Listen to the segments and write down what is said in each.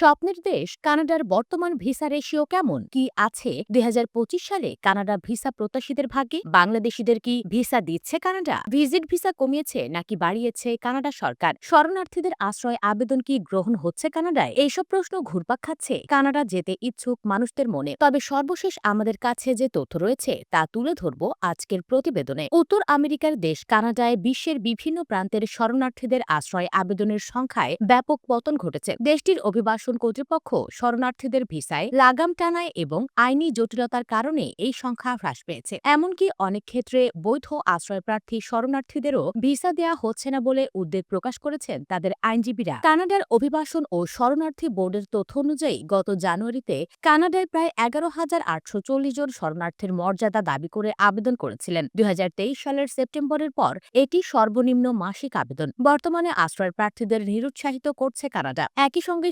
স্বপ্নের দেশ কানাডার বর্তমান ভিসা রেশিও কেমন? কি আছে দুই হাজার পঁচিশ সালে কানাডা ভিসা প্রত্যাশীদের ভাগ্যে? বাংলাদেশিদের কি ভিসা দিচ্ছে কানাডা? ভিজিট ভিসা কমিয়েছে নাকি বাড়িয়েছে কানাডা সরকার? শরণার্থীদের আশ্রয় আবেদন কি গ্রহণ হচ্ছে কানাডায়? এইসব প্রশ্ন ঘুরপাক খাচ্ছে। কানাডা যেতে ইচ্ছুক মানুষদের মনে। তবে সর্বশেষ আমাদের কাছে যে তথ্য রয়েছে তা তুলে ধরব আজকের প্রতিবেদনে। উত্তর আমেরিকার দেশ কানাডায় বিশ্বের বিভিন্ন প্রান্তের শরণার্থীদের আশ্রয় আবেদনের সংখ্যায় ব্যাপক পতন ঘটেছে। দেশটির অভিবাসন কর্তৃপক্ষ শরণার্থীদের ভিসায় লাগাম টানায় এবং আইনি জটিলতার কারণে এই সংখ্যা হ্রাস পেয়েছে। এমনকি অনেক ক্ষেত্রে বৈধ আশ্রয়প্রার্থী শরণার্থীদেরও ভিসা দেয়া হচ্ছে না বলে উদ্বেগ প্রকাশ করেছেন তাদের আইনজীবীরা। কানাডার অভিবাসন ও শরণার্থী বোর্ডের তথ্য অনুযায়ী গত জানুয়ারিতে কানাডায় প্রায় এগারো হাজার আটশো চল্লিশ জন শরণার্থীর মর্যাদা দাবি করে আবেদন করেছিলেন। দুই হাজার তেইশ সালের সেপ্টেম্বরের পর এটি সর্বনিম্ন মাসিক আবেদন। বর্তমানে আশ্রয় প্রার্থীদের নিরুৎসাহিত করছে কানাডা। একই সঙ্গে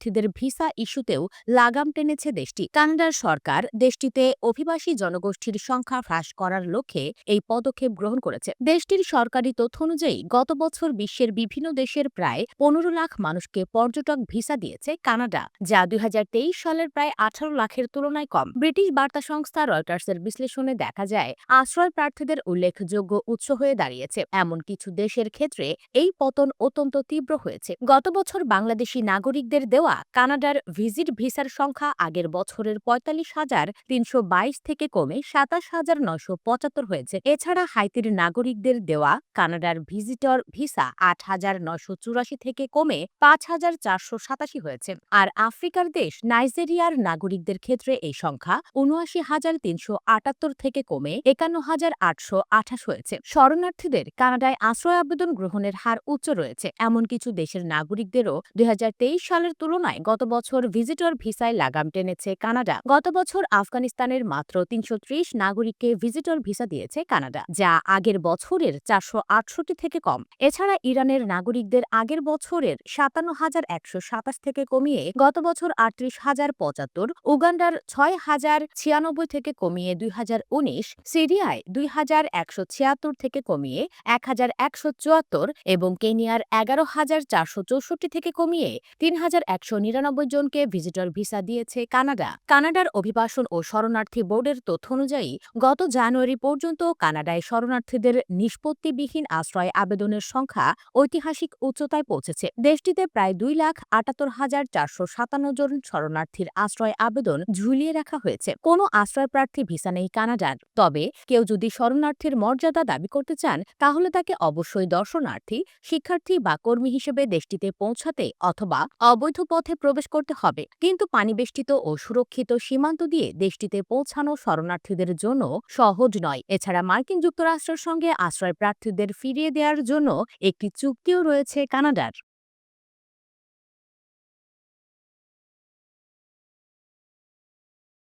শরণার্থীদের ভিসা ইস্যুতেও লাগাম টেনেছে দেশটি। কানাডার সরকার দেশটিতে অভিবাসী জনগোষ্ঠীর সংখ্যা হ্রাস করার লক্ষ্যে এই পদক্ষেপ গ্রহণ করেছে। দেশটির সরকারি তথ্য অনুযায়ী, গত বছর বিশ্বের বিভিন্ন দেশের প্রায় পনেরো লাখ মানুষকে পর্যটক ভিসা দিয়েছে কানাডা, যা দুই হাজার তেইশ সালের প্রায় আঠারো লাখের তুলনায় কম। ব্রিটিশ বার্তা সংস্থা রয়টার্সের বিশ্লেষণে দেখা যায়, আশ্রয় প্রার্থীদের উল্লেখযোগ্য উৎস হয়ে দাঁড়িয়েছে। এমন কিছু দেশের ক্ষেত্রে এই পতন অত্যন্ত তীব্র হয়েছে। গত বছর বাংলাদেশি নাগরিকদের দেওয়া কানাডার ভিজিট ভিসার সংখ্যা আগের বছরের পঁয়তাল্লিশ হাজার তিনশো থেকে কমে সাতাশ হাজার নয়শো পঁচাত্তর হয়েছে। এছাড়া হাইতির নাগরিকদের দেওয়া কানাডার ভিজিটর ভিসা আট হাজার নয়শো চুরাশি থেকে কমে পাঁচ হাজার চারশো সাতাশি হয়েছে। আর আফ্রিকার দেশ নাইজেরিয়ার নাগরিকদের ক্ষেত্রে এই সংখ্যা উনআশি হাজার তিনশো আটাত্তর থেকে কমে একান্ন হাজার আটশো আঠাশ হয়েছে। শরণার্থীদের কানাডায় আশ্রয় আবেদন গ্রহণের হার উচ্চ রয়েছে। এমন কিছু দেশের নাগরিকদেরও দুই হাজার তেইশ সালের তুলনায় গত বছর ভিজিটর ভিসায় লাগাম টেনেছে কানাডা। গত বছর আফগানিস্তানের মাত্র তিনশো ত্রিশ নাগরিককে ভিজিটর ভিসা দিয়েছে কানাডা, যা আগের বছরের চারশো আটষট্টি থেকে কম। এছাড়া ইরানের নাগরিকদের আগের বছরের সাতান্ন হাজার একশো সাতাশ থেকে কমিয়ে গত বছর আটত্রিশ হাজার পঁচাত্তর, উগান্ডার ছয় হাজার ছিয়ানব্বই থেকে কমিয়ে দুই হাজার উনিশ, সিরিয়ায় দুই হাজার একশো ছিয়াত্তর থেকে কমিয়ে এক হাজার একশো চুয়াত্তর এবং কেনিয়ার এগারো হাজার চারশো চৌষট্টি থেকে কমিয়ে তিন হাজার একশো নিরানব্বই জনকে ভিজিটর ভিসা দিয়েছে কানাডা। কানাডার অভিবাসন ও শরণার্থী বোর্ডের তথ্য অনুযায়ী, গত জানুয়ারি পর্যন্ত কানাডায় শরণার্থীদের নিষ্পত্তিবিহীন আশ্রয় আবেদনের সংখ্যা ঐতিহাসিক উচ্চতায় পৌঁছেছে। দেশটিতে প্রায় দুই লাখ আটাত্তর হাজার চারশো সাতান্ন জন শরণার্থীর আশ্রয় আবেদন ঝুলিয়ে রাখা হয়েছে। কোনো আশ্রয় প্রার্থী ভিসা নেই কানাডার। তবে, কেউ যদি শরণার্থীর মর্যাদা দাবি করতে চান, তাহলে তাকে অবশ্যই দর্শনার্থী, শিক্ষার্থী বা কর্মী হিসেবে দেশটিতে পৌঁছাতে অথবা অবৈধ পথে প্রবেশ করতে হবে। কিন্তু পানিবেষ্টিত ও সুরক্ষিত সীমান্ত দিয়ে দেশটিতে পৌঁছানো শরণার্থীদের জন্য সহজ নয়। এছাড়া মার্কিন যুক্তরাষ্ট্রের সঙ্গে আশ্রয় প্রার্থীদের ফিরিয়ে দেওয়ার জন্য একটি চুক্তিও রয়েছে কানাডার।